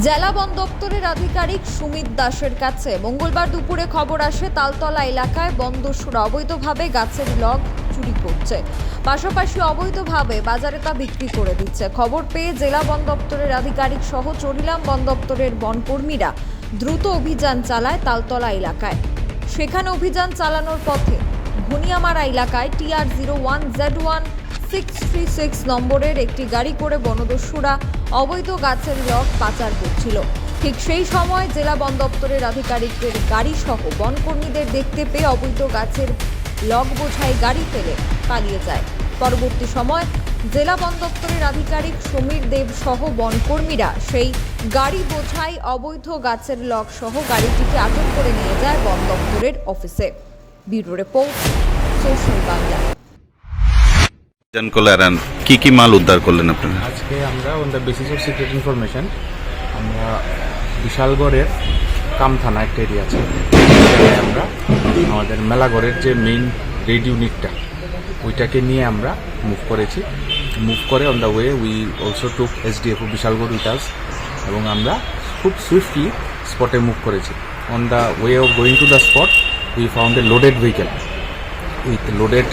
জেলা বন দপ্তরের আধিকারিক সুমিত দাসের কাছে মঙ্গলবার দুপুরে খবর আসে, তালতলা এলাকায় বনদস্যুরা অবৈধভাবে গাছের লগ চুরি করছে। পাশাপাশি অবৈধভাবে বাজারে তা বিক্রি করে দিচ্ছে। খবর পেয়ে জেলা বন দপ্তরের আধিকারিক সহ চরিলাম বন দপ্তরের বনকর্মীরা দ্রুত অভিযান চালায় তালতলা এলাকায়। সেখানে অভিযান চালানোর পথে ঘনিয়ামারা এলাকায় TR zero one Z one six three six নম্বরের একটি গাড়ি করে বনদস্যুরা অবৈধ গাছের লগ পাচার করছিল। ঠিক সেই সময় জেলা বন দপ্তরের আধিকারিকদের গাড়ি সহ বনকর্মীদের দেখতে পেয়ে অবৈধ গাছের লগ বোঝাই গাড়ি ফেলে পালিয়ে যায়। পরবর্তী সময় জেলা বন দপ্তরের আধিকারিক সমীর দেব সহ বনকর্মীরা সেই গাড়ি বোঝাই অবৈধ গাছের লগ সহ গাড়িটিকে আটক করে নিয়ে যায় বন দপ্তরের অফিসে। Bureau report, social Bangla. করলেন কি কি মাল উদ্ধার করলেন আপনারা? আজকে আমরা on the basis of secret information আমরা বিশালগড়ের কাম থানা একটা এরিয়া আছে। আমরা আমাদের মেলাগড়ের যে মেইন রেড ইউনিটটা ওইটাকে নিয়ে আমরা মুভ করেছি। মুভ করে on the way we also took SDF Bishalgarh with us এবং আমরা খুব সুইফটলি স্পটে মুভ করেছি। On the way of going to the spot we found a loaded vehicle with loaded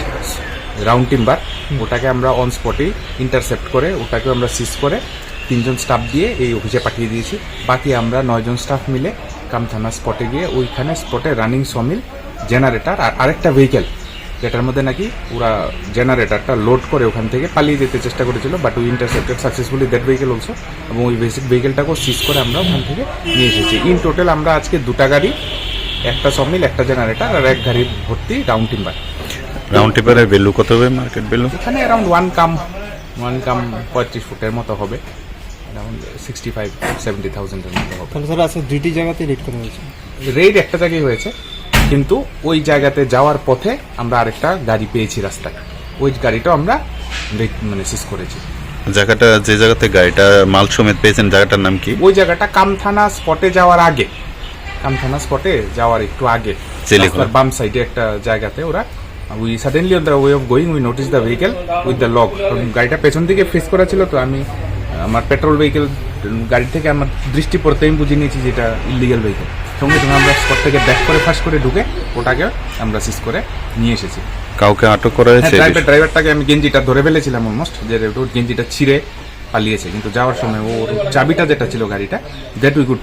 round timber ওটাকে আমরা on স্পটে intercept করে ওটাকে আমরা সিজ করে তিনজন স্টাফ দিয়ে এই অফিসে পাঠিয়ে দিয়েছি। বাকি আমরা নয়জন স্টাফ মিলে কামথানা স্পটে গিয়ে ওইখানে স্পটে রানিং সমিল জেনারেটার আর আরেকটা ভেহিকেল যেটার মধ্যে নাকি ওরা জেনারেটারটা লোড করে ওখান থেকে পালিয়ে যেতে চেষ্টা করেছিল but we intercepted successfully that vehicle also এবং ওই বেসিক ভেহিকেলটাকেও সিজ করে আমরা ওখান থেকে নিয়ে এসেছি। ইন টোটাল আমরা আজকে দুটা গাড়ি, একটা সমিল একটা জেনারেটার আর এক গাড়ি ভর্তি রাউন্ড টিম্বার রাউন্ড টিপারের ভ্যালু কত হবে মার্কেট ভ্যালু এখানে around one cum one cum পঁয়ত্রিশ ফুটের মতো হবে। অ্যারাউন্ড সিক্সটি ফাইভ সেভেন্টি থাউজেন্ডের মতো হবে। তাহলে স্যার আজকে দুইটি জায়গাতে রেড করা হয়েছে। রেড একটা জায়গায় হয়েছে কিন্তু ওই জায়গাতে যাওয়ার পথে আমরা আরেকটা গাড়ি পেয়েছি রাস্তায়। ওই গাড়িটাও আমরা মানে সিজ করেছি। জায়গাটা যে জায়গাতে গাড়িটা মাল সমেত পেয়েছেন জায়গাটার নাম কি? ওই জায়গাটা কামথানা স্পটে যাওয়ার আগে কামথানা স্পটে যাওয়ার একটু আগে বাম সাইডে একটা জায়গাতে ওরা we suddenly on the way of going we notice the vehicle with the lock কারণ গাড়িটা পেছন দিকে ফেস করা ছিল তো আমি আমার পেট্রোল ভেহিকেল গাড়ি থেকে আমার দৃষ্টি পড়তে আমি বুঝে নিয়েছি যেটা ইলিগাল ভেহিকেল সঙ্গে সঙ্গে আমরা স্পট থেকে ব্যাক করে ফাঁস করে ঢুকে ওটাকে আমরা সিজ করে নিয়ে এসেছি। কাউকে আটক করা হ্যাঁ হয়েছে ড্রাইভার ড্রাইভারটাকে আমি গেঞ্জিটা ধরে ফেলেছিলাম অলমোস্ট যে ওর গেঞ্জিটা ছিঁড়ে পালিয়েছে। কিন্তু যাওয়ার সময় ওর চাবিটা যেটা ছিল গাড়িটা দ্যাট উই গুড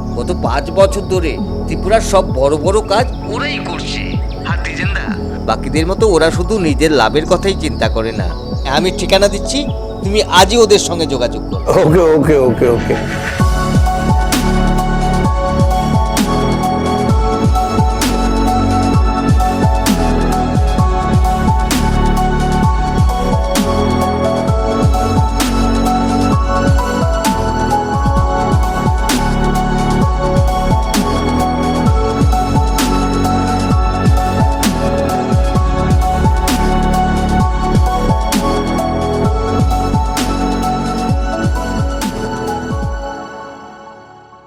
গত পাঁচ বছর ধরে ত্রিপুরার সব বড় বড় কাজ ওরাই করছে। বাকিদের মতো ওরা শুধু নিজের লাভের কথাই চিন্তা করে না। আমি ঠিকানা দিচ্ছি, তুমি আজই ওদের সঙ্গে যোগাযোগ করো। ওকে ওকে ওকে ওকে